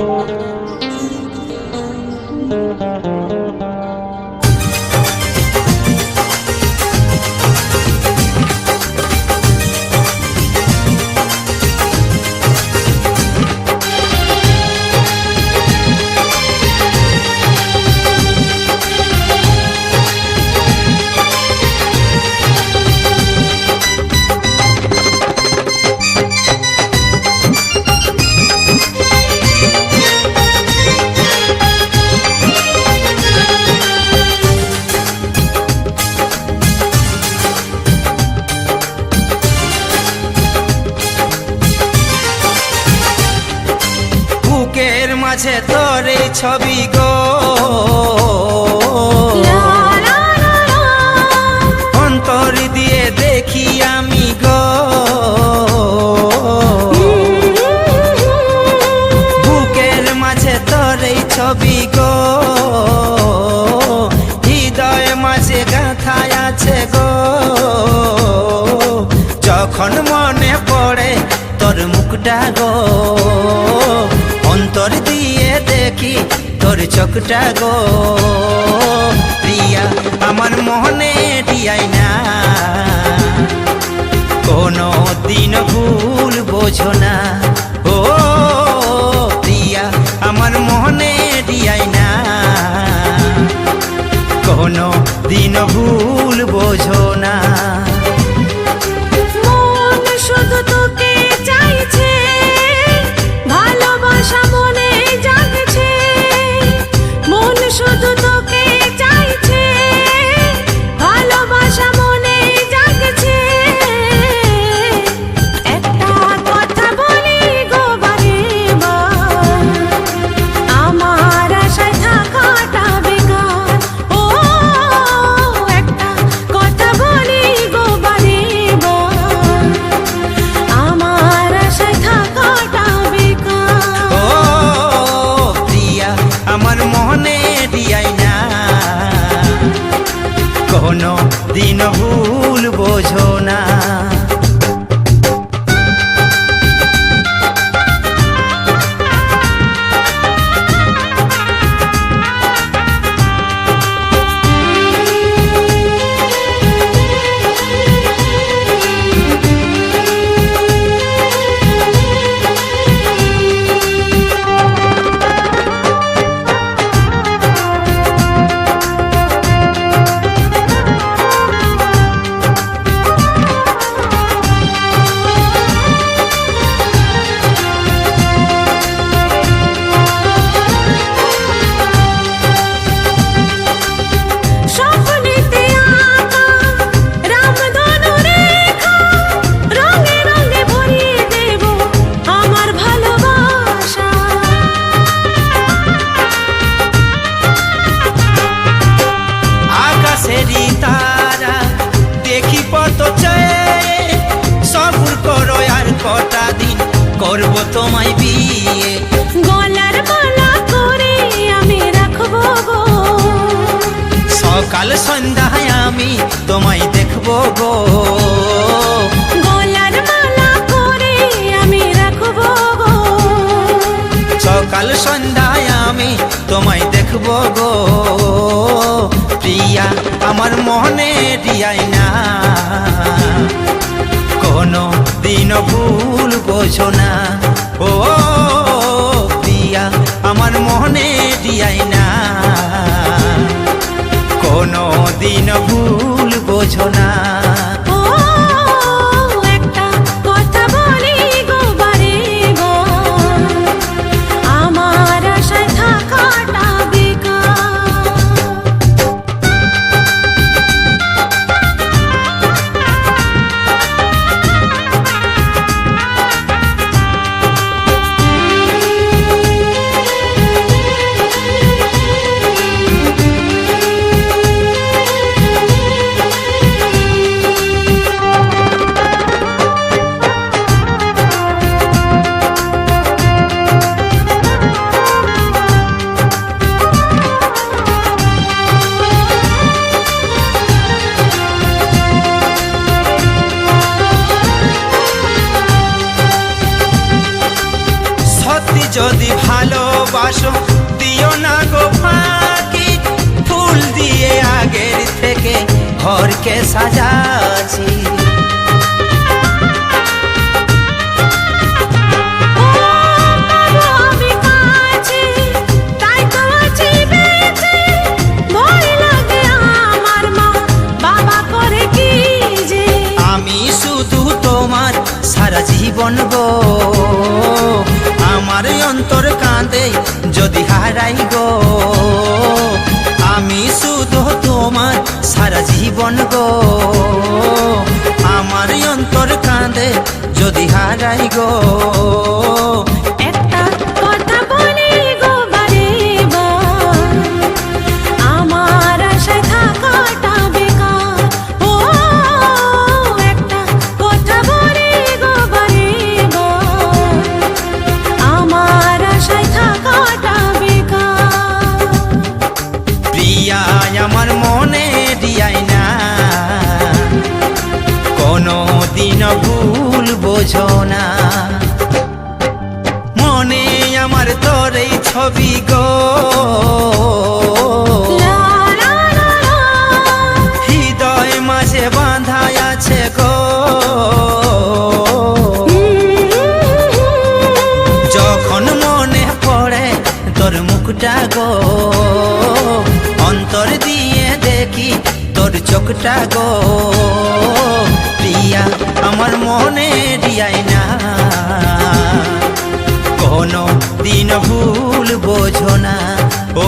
বুকের মাঝে তোর ছবি গো। অন্তর দিয়ে দেখি আমি গো। বুকের মাঝে তোর ছবি গো। হৃদয় মাঝে গাথায় আছে গো। যখন মনে পড়ে তোর মুখটা গো। দেখি তোর চোখটা গো? প্রিয়া আমার মনে টিয়াই না। কোনো দিন ভুল বোঝো না। সকাল সন্ধ্যায় আমি তোমায় দেখব গো। গলার মালা করে আমি রাখব গো। সকাল সন্ধ্যায় আমি তোমায় দেখব গো। প্রিয়া আমার মনে দিয়াই না। কোনো দিন ভুল বোঝো না। ও প্রিয়া আমার মনে দিয়াই না ভুল বোঝো না। ভালোবাসো দিও না গো ফাঁকি। ফুল দিয়ে আগের থেকে ঘরকে সাজাছি জীবন গো। আমার অন্তর কাঁদে যদি হারাই গো। দিন ভুল বোঝো না। মনে আমার তোর এই ছবি গো। হৃদয় মাঝে বাঁধা আছে গো। যখন মনে পড়ে তোর মুখটা গো অন্তর দিয়ে দেখি তোর চোখটা গো। প্রিয়া আমার মনে দিয়াই না। কোনো দিন ভুল বোঝো না। ও